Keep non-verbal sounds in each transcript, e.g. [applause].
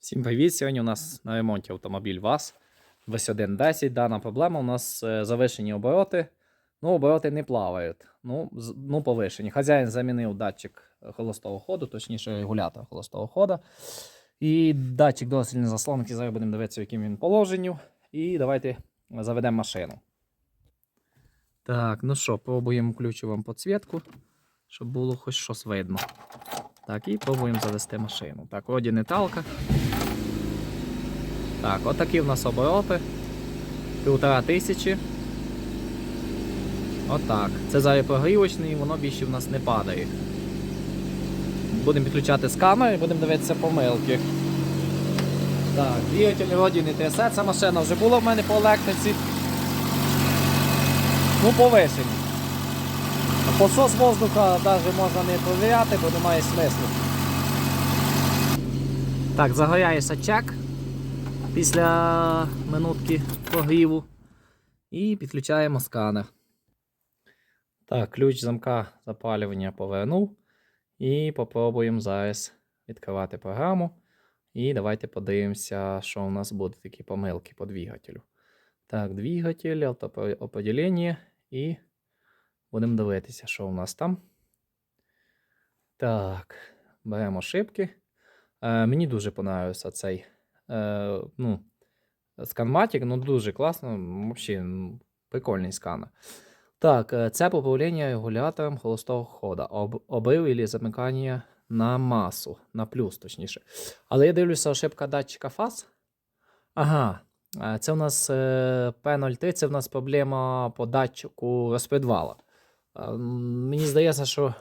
Всім привіт! Сьогодні у нас на ремонті автомобіль ВАЗ 2110. Дана проблема у нас е, завишені обороти. Ну, обороти не плавають. Ну, ну повишені. Хазяїн замінив датчик холостого ходу, точніше регулятор холостого ходу. І датчик дослідної заслонки. Зараз будемо дивитися, яким він положенню. І давайте заведемо машину. Так, ну що, пробуємо включу вам підсвітку, щоб було хоч щось видно. Так, і пробуємо завести машину. Так, вроді не талка. Так, отакі в нас обороти. Півтора тисячі. Отак. Це зараз прогрівочний, воно більше в нас не падає. Будемо підключати сканер і будемо дивитися помилки. Так, двигатель вроді не трясе, ця машина вже була в мене по електриці. Ну, повишені. Посос воздуха навіть можна не перевіряти, бо немає смислу. Так, загоряється чек після минутки прогріву. І підключаємо сканер. Так, ключ замка запалювання повернув. І попробуємо зараз відкривати програму. І давайте подивимося, що у нас будуть такі помилки по двигателю. Так, двигатель, автоопределення і будемо дивитися, що у нас там. Так, беремо шибки. Е, мені дуже понравився цей е, ну, сканматик, ну дуже класно, взагалі прикольний сканер. Так, е, це поправлення регулятором холостого хода. Об, обрив і замикання на масу, на плюс, точніше. Але я дивлюся, ошибка датчика фаз. Ага, е, це у нас е, P03, це у нас проблема по датчику розпредвала. Мені здається, що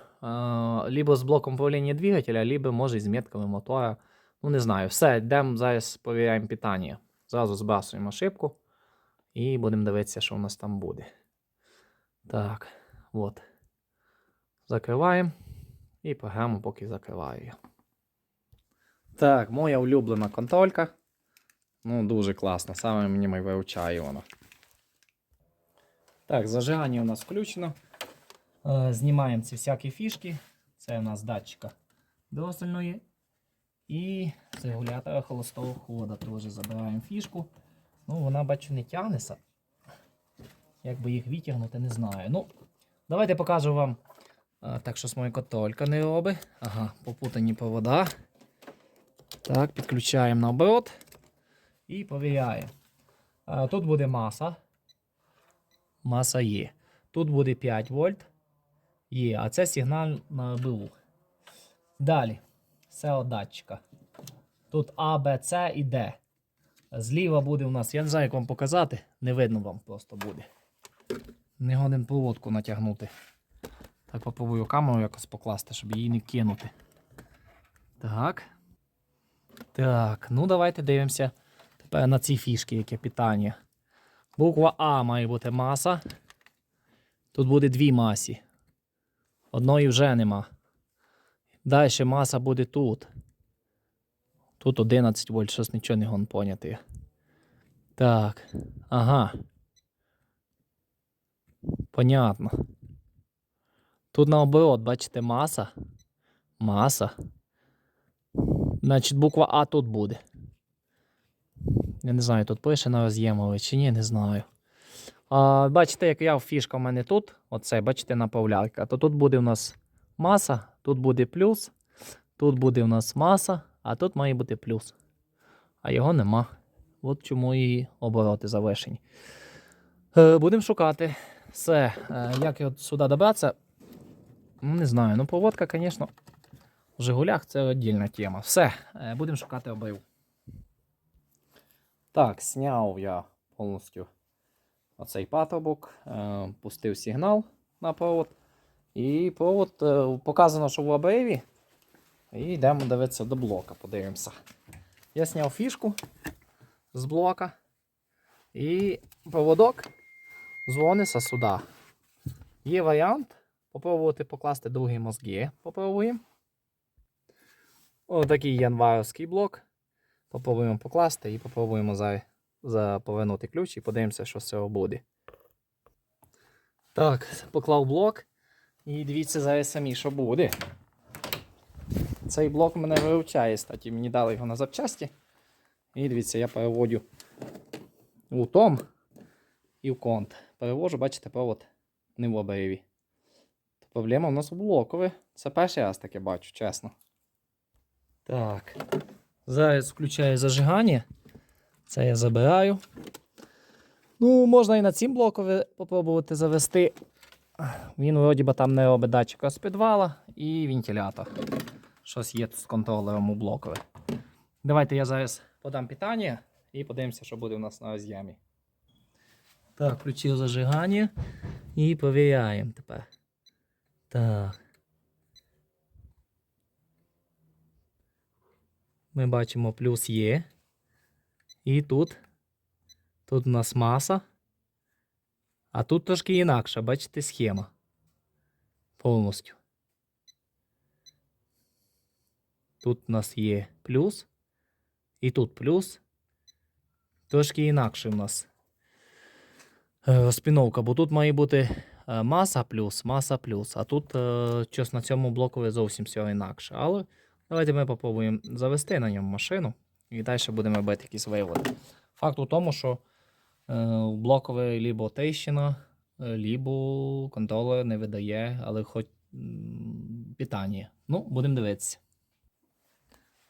либо з блоком управління двигателя, либо може з метками мотора. Ну, не знаю. Все, йдемо зараз перевіряємо питання. Зразу збрасуємо ошибку і будемо дивитися, що у нас там буде. Так, от. Закриваємо. І програму поки закриваю. Так, моя улюблена контролька. Ну, дуже класно. Саме мені виручає воно. Так, зажигання у нас включено. Е, Знімаємо ці всякі фішки. Це у нас датчика досильної. І з регулятора холостого хода теж забираємо фішку. Ну, вона, бачу, не тягнеться. Як би їх витягнути, не знаю. Ну, давайте покажу вам. А, так, щось моя котолька не робить. Ага, попутані провода. Так, підключаємо наоборот. І перевіряємо. А, тут буде маса. Маса є. Тут буде 5 вольт. Є, а це сигнал на БУ. Далі. Це датчика. Тут А, Б, С і Д. Зліва буде у нас, я не знаю, як вам показати, не видно вам просто буде. Не годен проводку натягнути. Так, попробую камеру якось покласти, щоб її не кинути. Так. Так, ну давайте дивимося тепер на ці фішки, яке питання. Буква А має бути маса. Тут буде дві масі. Одної вже нема. Далі маса буде тут. Тут 11 вольт, щось нічого не гон поняти. Так. Ага. Понятно. Тут наоборот, бачите, маса. Маса. Значить, буква А тут буде. Я не знаю, тут пише на роз'ємове чи ні, не знаю. А, бачите, як я фішка в мене тут. Оце, бачите, направлялка. То тут буде у нас маса, тут буде плюс, тут буде у нас маса, а тут має бути плюс. А його нема. От чому і обороти завершені. Е, будемо шукати. Все. Е, як от сюди добратися? Ну, не знаю. Ну, проводка, звісно, в Жигулях це віддільна тема. Все, е, будемо шукати обрив. Так, зняв я повністю оцей патрубок, е, пустив сигнал на провод. І провод е, показано, що в обриві. І йдемо дивитися до блока, подивимося. Я зняв фішку з блока. І проводок дзвониться сюди. Є варіант попробувати покласти другі мозги. Попробуємо. Ось такий январський блок. Попробуємо покласти і попробуємо зараз повернути ключ і подивимося, що з цього буде. Так, поклав блок. І дивіться зараз самі, що буде. Цей блок мене виручає, статі. Мені дали його на запчасті. І дивіться, я переводю у том і в конт. Перевожу, бачите, провод не в обриві. Проблема у нас у блокові. Це перший раз таке бачу, чесно. Так. Зараз включаю зажигання. Це я забираю. Ну, можна і на цім блокові попробувати завести. Він вроді би там не робить датчика з підвала і вентилятор. Щось є тут з контролером у блокові. Давайте я зараз подам питання і подивимося, що буде у нас на роз'ємі. Так, включив зажигання і перевіряємо тепер. Так. Ми бачимо плюс є. І тут. Тут у нас маса. А тут трошки інакша, бачите, схема. Повністю. Тут у нас є плюс. І тут плюс. Трошки інакше у нас е, розпіновка, бо тут має бути е, маса плюс, маса плюс. А тут е, щось на цьому блокові зовсім все інакше. Але давайте ми попробуємо завести на ньому машину і далі будемо робити якісь виводи. Факт у тому, що е, у блокові лібо тріщина, е, лібо контролер не видає, але хоч питання. Ну, будемо дивитися.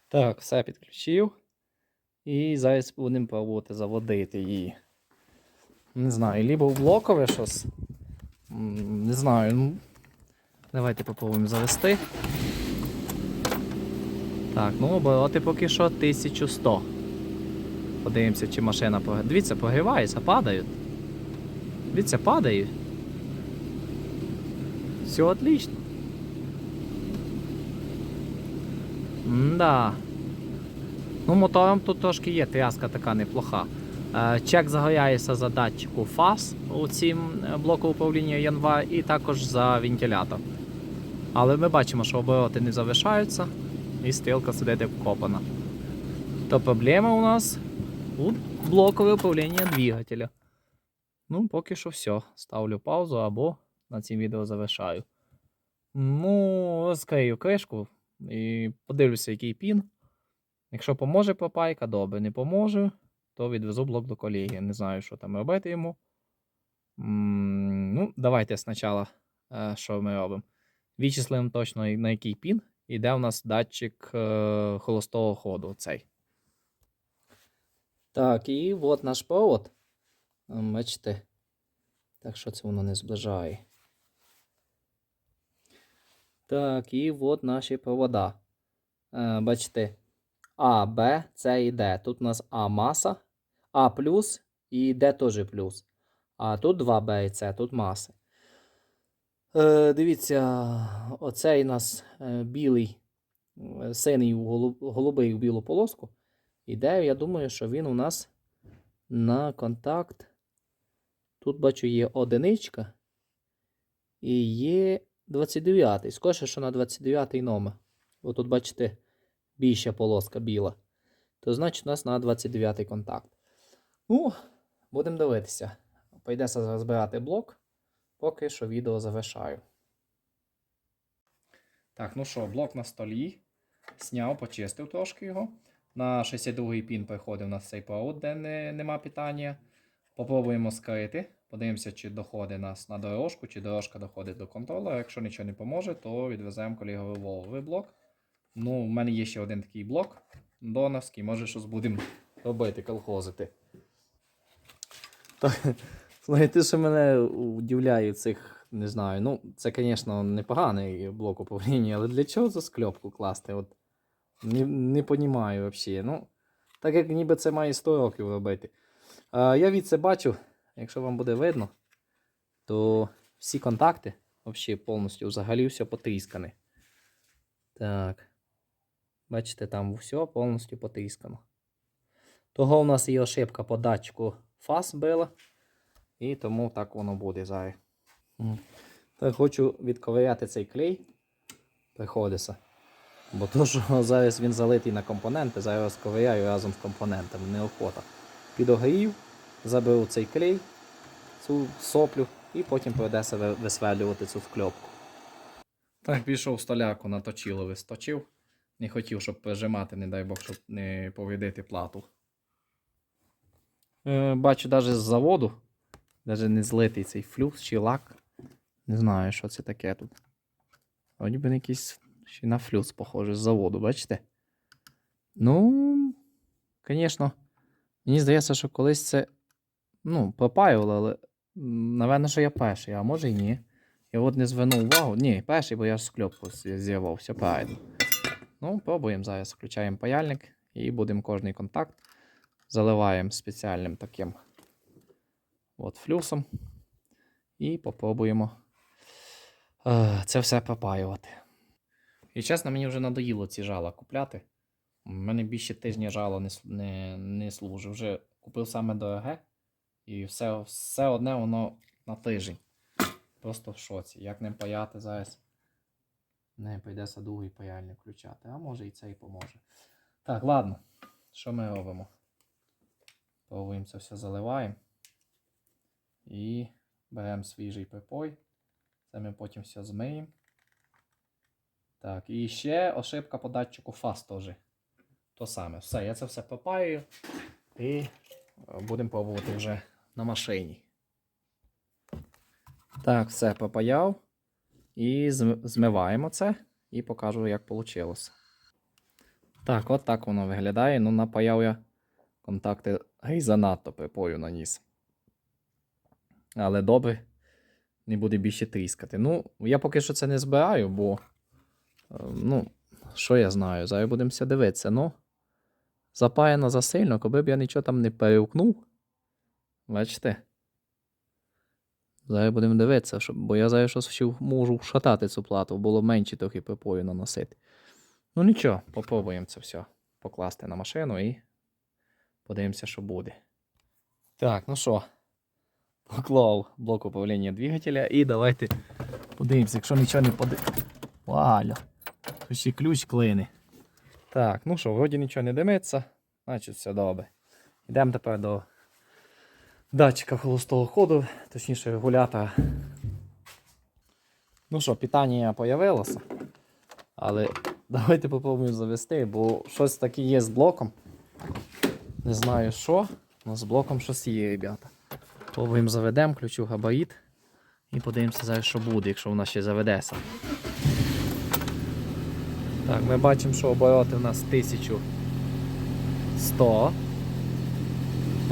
Так, все підключив. І зараз будемо пробувати заводити її. Не знаю, либо в блокове щось. Не знаю. Ну, давайте попробуємо завести. Так, ну обороти поки що 1100. Подивимося, чи машина погрівається. Дивіться, погрівається, падають. Дивіться, падають. Все отлично. Да. Ну, мотором тут трошки є, тряска така неплоха. Е, Чек загоряється за датчику фаз у цім е, блоку управління Янва і також за вентилятор. Але ми бачимо, що обороти не завишаються і стрілка сидить вкопана. То проблема у нас у блокове управління двигателя. Ну, поки що все. Ставлю паузу або на цім відео завершаю. Ну, розкрию кришку і подивлюся, який пін. Якщо поможе попайка, добре. Не поможе, то відвезу блок до колеги. Не знаю, що там робити йому. М, Ну, давайте спочатку, е, що ми робимо. Вичислимо точно, на який пін. І де у нас датчик е, холостого ходу. Цей. Так, і от наш провод. Ем, Бачите. Так, що це воно не зближає. Так, і от наші провода. Е, бачите, А, Б, С і Д. Тут у нас А маса, А плюс і Д теж плюс. А тут 2 Б і С, тут маси. Е, дивіться, оцей у нас е, білий, е, синій голубий у білу полоску. Іде, я думаю, що він у нас на контакт. Тут бачу є одиничка. І є 29-й. Скоріше, що на 29-й номер. Бо тут, бачите, більша полоска біла. То значить, у нас на 29-й контакт. Ну, будемо дивитися. Прийдеться розбирати блок. Поки що відео завершаю. Так, ну що, блок на столі. Сняв, почистив трошки його. На 62-й пін приходив у нас цей провод, де не, нема питання. Попробуємо скрити. Подивимося, чи доходить нас на дорожку, чи дорожка доходить до контролера. Якщо нічого не поможе, то відвеземо колеговий воловий блок. Ну, в мене є ще один такий блок доновський, може щось будемо робити, колхозити. [laughs] Знаєте, що мене удивляє цих, не знаю. Ну, це, звісно, непоганий блок управління, але для чого за скльопку класти? От, не, не понімаю взагалі. Ну, так як ніби це має 100 років робити. А, я від це бачу, якщо вам буде видно, то всі контакти взагалі повністю взагалі все потріскане. Так. Бачите, там все повністю потріскано. Того у нас є ошибка по датчику фаз била. І тому так воно буде зараз. Так, хочу відковиряти цей клей. Приходиться. Бо то, що [laughs] зараз він залитий на компоненти, зараз розковиряю разом з компонентами, неохота. Підогрів, заберу цей клей, цю соплю, і потім прийдеться ви- висверлювати цю вкльопку. Так, пішов столяку на точилове сточив. Не хотів, щоб прижимати, не дай Бог, щоб не повредити плату. Е, бачу навіть з заводу. Навіть не злитий цей флюкс чи лак. Не знаю, що це таке тут. Вроді би якийсь ще на флюкс похоже з заводу, бачите? Ну, звісно, мені здається, що колись це. Ну, пропаювало, але. Напевно, що я перший, а може і ні. Я от не звернув увагу. Ні, перший, бо я ж з кльопку з- зірвався, правильно. Ну, пробуємо зараз. Включаємо паяльник і будемо кожний контакт. Заливаємо спеціальним таким от флюсом. І попробуємо е, це все пропаювати. І чесно, мені вже надоїло ці жала купляти. У мене більше тижня жало не, не, не служить. Вже купив саме дороге, і все, все одне воно на тиждень. Просто в шоці. Як ним паяти зараз? Не прийдеться другий паяльник включати, а може і цей поможе. Так, ладно. Що ми робимо? Пробуємо це все заливаємо. І беремо свіжий припой. Це ми потім все змиємо. Так, і ще ошибка по датчику фаз теж. То саме. Все, я це все пропаюю. І е, будемо пробувати вже на машині. Так, все пропаяв. І змиваємо це і покажу, як вийшло. Так, от так воно виглядає. Ну, напаяв я контакти гей занадто припою наніс. Але добре, не буде більше тріскати. Ну, я поки що це не збираю, бо. Е, Ну, що я знаю, зараз будемо дивитися. Ну, запаяно засильно, коли б я нічого там не перевкнув. Бачите? Зараз будемо дивитися, бо я зараз щось можу вшатати цю плату, було менше трохи припою наносити. Ну нічого, попробуємо це все покласти на машину і подивимося, що буде. Так, ну що, поклав блок управління двигателя і давайте подивимося, якщо нічого не поди. Валя, ще ключ клине. Так, ну що, вроді нічого не димиться, значить все добре. Йдемо тепер до датчика холостого ходу, точніше регулятора. Ну що, питання появилося. Але давайте попробуємо завести, бо щось таке є з блоком. Не знаю що, але з блоком щось є, ребята. Пробуємо заведемо, ключу габарит. І подивимося що буде, якщо вона ще заведеться. Так, ми бачимо, що обороти у нас 1100.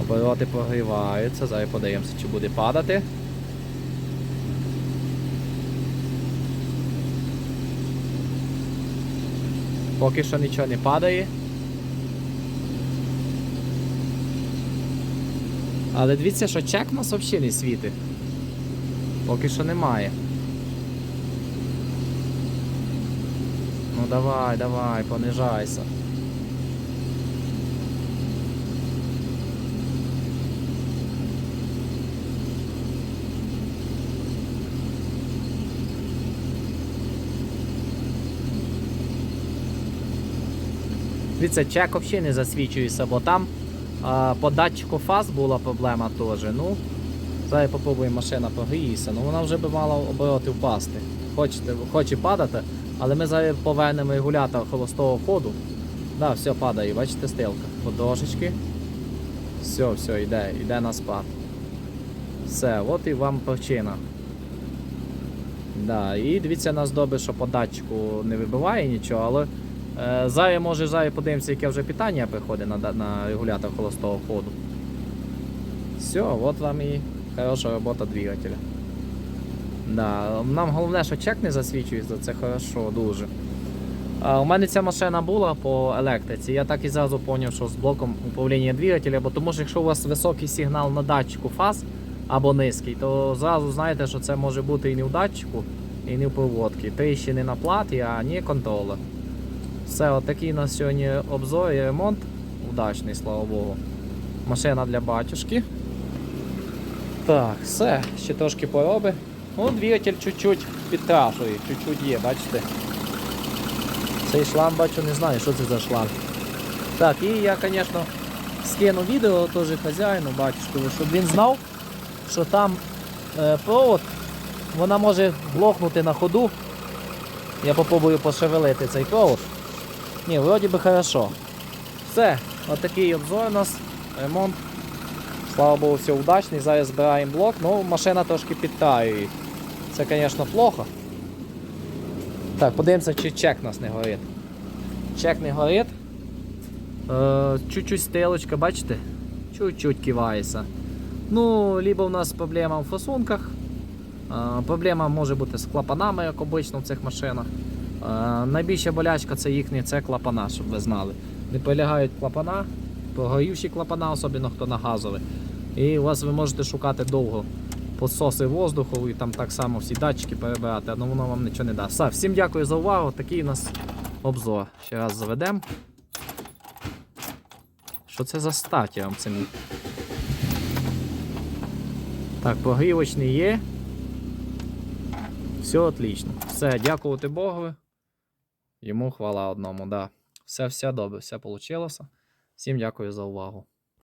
Обороти прогріваються. Зараз подивимося, чи буде падати. Поки що нічого не падає. Але дивіться, що чек нас взагалі не світить. Поки що немає. Давай, давай, понижайся. Дивіться, чек взагалі не засвічується, бо там а, по датчику фаз була проблема теж. Ну, зараз попробуємо машина погріється. Ну вона вже би мала обороти впасти. Хочете, хоче падати, але ми зараз повернемо регулятор холостого ходу. Да, все падає, бачите, стрілка. Подошечки. Все, все, йде, йде на спад. Все, от і вам причина. Да, і дивіться, нас добре, що по датчику не вибиває нічого, але е, зараз може зараз подивимося, яке вже питання приходить на, на регулятор холостого ходу. Все, от вам і хороша робота двигателя. Да, нам головне, що чек не засвічується, це хорошо, дуже. А, у мене ця машина була по електриці. Я так і зразу зрозумів, що з блоком управління двигателя, бо тому що якщо у вас високий сигнал на датчику фаз або низький, то зразу знаєте, що це може бути і не в датчику, і не в проводці. Тріщини на платі, а не контролер. Все, отакий у нас сьогодні обзор і ремонт. Удачний, слава Богу. Машина для батюшки. Так, все, ще трошки пороби. Ну, двигатель чуть-чуть підкрашує, чуть-чуть є, бачите. Цей шланг бачу, не знаю, що це за шланг. Так, і я, звісно, скину відео теж хазяїну, батюшкові, щоб він знав, що там е, провод, вона може блокнути на ходу. Я попробую пошевелити цей провод. Ні, вроді би хорошо. Все, отакий обзор у нас, ремонт. Слава Богу, все удачний. Зараз збираємо блок. Ну, машина трошки підтаює. Це, звісно, плохо. Так, подивимося, чи чек нас не горить. Чек не горить. Е, чуть-чуть стрілочка, бачите? Чуть-чуть кивається. Ну, либо у нас проблема в фасунках. Е, проблема може бути з клапанами, як обично в цих машинах. Е, найбільша болячка це їхні це клапана, щоб ви знали. Не полягають клапана, прогорівші клапана, особливо хто на газовий. І у вас ви можете шукати довго пососи воздуху і там так само всі датчики перебирати, але воно вам нічого не дасть. Все, всім дякую за увагу. Такий у нас обзор. Ще раз заведемо. Що це за статі вам це? Так, прогрівочний є. Все отлично. Все, дякувати Богу. Йому хвала одному, да. Все, все добре, все вийшло. Всім дякую за увагу.